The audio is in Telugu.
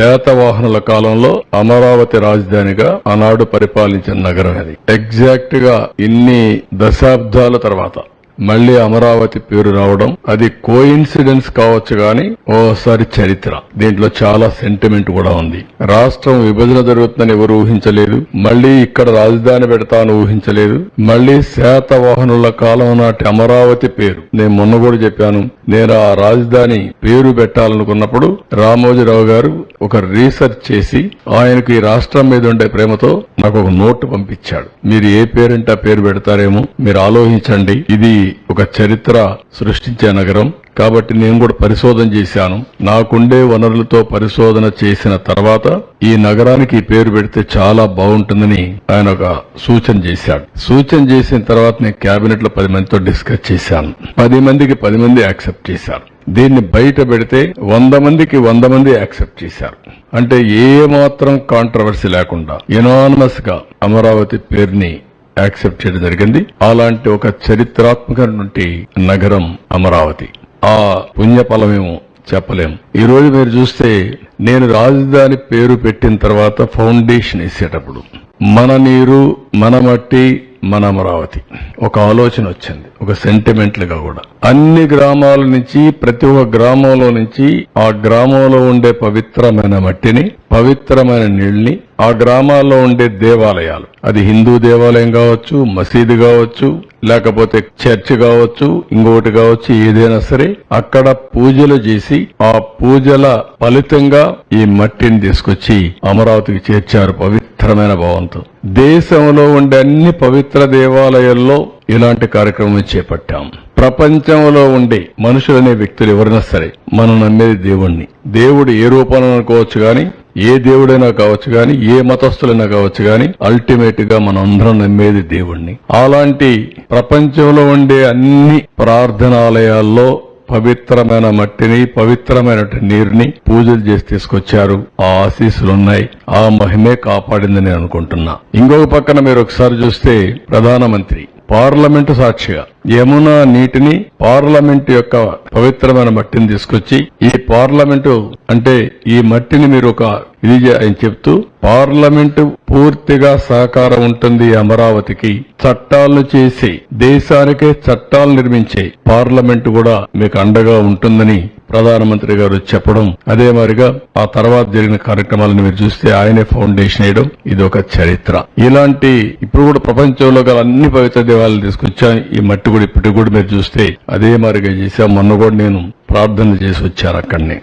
శాతవాహనుల కాలంలో అమరావతి రాజధానిగా ఆనాడు పరిపాలించిన నగరం అది. ఎగ్జాక్ట్గా ఇన్ని దశాబ్దాల తర్వాత. మళ్ళీ అమరావతి పేరు రావడం అది కోయిన్సిడెన్స్ కావచ్చు గాని ఓసారి చరిత్ర. దీంట్లో చాలా సెంటిమెంట్ కూడా ఉంది. రాష్ట్రం విభజన జరుగుతుందని ఎవరు ఊహించలేదు. మళ్ళీ ఇక్కడ రాజధాని పెడతాను ఊహించలేదు. మళ్ళీ శాతవాహనుల కాలం నాటి అమరావతి పేరు. నేను మొన్న కూడా చెప్పాను. నేను ఆ రాజధాని పేరు పెట్టాలనుకున్నప్పుడు రామోజీరావు గారు ఒక రీసెర్చ్ చేసి ఆయనకు ఈ రాష్ట్రం మీద ఉండే ప్రేమతో నాకు ఒక నోటు పంపించాడు. మీరు ఏ పేరంటే ఆ పేరు పెడతారేమో మీరు ఆలోచించండి. ఇది ఒక చరిత్ర సృష్టించే నగరం. కాబట్టి నేను కూడా పరిశోధన చేశాను. నాకుండే వనరులతో పరిశోధన చేసిన తర్వాత ఈ నగరానికి పేరు పెడితే చాలా బాగుంటుందని ఆయన ఒక సూచన చేశాడు. సూచన చేసిన తర్వాత నేను కేబినెట్లో పది మందితో డిస్కస్ చేశాను. పది మందికి పది మంది యాక్సెప్ట్ చేశారు. దీన్ని బయట పెడితే వంద మందికి వంద మంది యాక్సెప్ట్ చేశారు. అంటే ఏ మాత్రం కాంట్రవర్సీ లేకుండా ఎనానమస్గా అమరావతి పేరుని యాక్సెప్ట్ చేయడం జరిగింది. అలాంటి ఒక చరిత్రాత్మకమైనటువంటి నగరం అమరావతి. ఆ పుణ్యఫలమేమో చెప్పలేము ఈ రోజు మీరు చూస్తే నేను రాజధాని పేరు పెట్టిన తర్వాత ఫౌండేషన్ వేసేటప్పుడు. మన నీరు మన మట్టి మన అమరావతి ఒక ఆలోచన వచ్చింది ఒక సెంటిమెంట్లుగా కూడా. అన్ని గ్రామాల నుంచి ప్రతి ఒక్క గ్రామంలో నుంచి ఆ గ్రామంలో ఉండే పవిత్రమైన మట్టిని పవిత్రమైన నీళ్ళని ఆ గ్రామాల్లో ఉండే దేవాలయాలు. అది హిందూ దేవాలయం కావచ్చు మసీదు కావచ్చు లేకపోతే చర్చ్ కావచ్చు ఇంకోటి కావచ్చు ఏదైనా సరే అక్కడ పూజలు చేసి ఆ పూజల ఫలితంగా ఈ మట్టిని తీసుకొచ్చి అమరావతికి చేర్చారు పవిత్ర పవిత్రమైన భావంతో. దేశంలో ఉండే అన్ని పవిత్ర దేవాలయాల్లో ఇలాంటి కార్యక్రమం చేపట్టాం. ప్రపంచంలో ఉండే మనుషులనే వ్యక్తులు ఎవరైనా సరే మనం నమ్మేది దేవుణ్ణి. దేవుడు ఏ రూపంలో అనుకోవచ్చు కానీ ఏ దేవుడైనా కావచ్చు కానీ ఏ మతస్థులైనా కావచ్చు కానీ అల్టిమేట్గా మనం అందరం నమ్మేది దేవుణ్ణి. అలాంటి ప్రపంచంలో ఉండే అన్ని ప్రార్థనాలయాల్లో పవిత్రమైన మట్టిని పవిత్రమైన నీరుని పూజలు చేసి తీసుకొచ్చారు. ఆ ఆశీస్సులున్నాయి. ఆ మహిమే కాపాడింది నేను అనుకుంటున్నా. ఇంకొక పక్కన మీరు ఒకసారి చూస్తే ప్రధానమంత్రి పార్లమెంటు సాక్షిగా యమునా నీటిని పార్లమెంట్ యొక్క పవిత్రమైన మట్టిని తీసుకొచ్చి ఈ పార్లమెంటు అంటే ఈ మట్టిని మీరు ఒక ఇది ఆయన చెప్తూ పార్లమెంటు పూర్తిగా సహకారం ఉంటుంది అమరావతికి. చట్టాలను చేసి దేశానికే చట్టాలు నిర్మించే పార్లమెంటు కూడా మీకు అండగా ఉంటుందని ప్రధానమంత్రి గారు చెప్పడం. అదే మాదిరిగా ఆ తర్వాత జరిగిన కార్యక్రమాలను మీరు చూస్తే ఆయనే ఫౌండేషన్ వేయడం ఇది ఒక చరిత్ర. ఇలాంటి ఇప్పుడు కూడా ప్రపంచంలో గల అన్ని పవిత్ర దేవాలయాలు తీసుకొచ్చా ఈ మట్టి కూడా ఇప్పటికి కూడా మీరు చూస్తే అదే మాదిరిగా చేశాం. మొన్న కూడా నేను ప్రార్థన చేసి వచ్చాను అక్కడనే.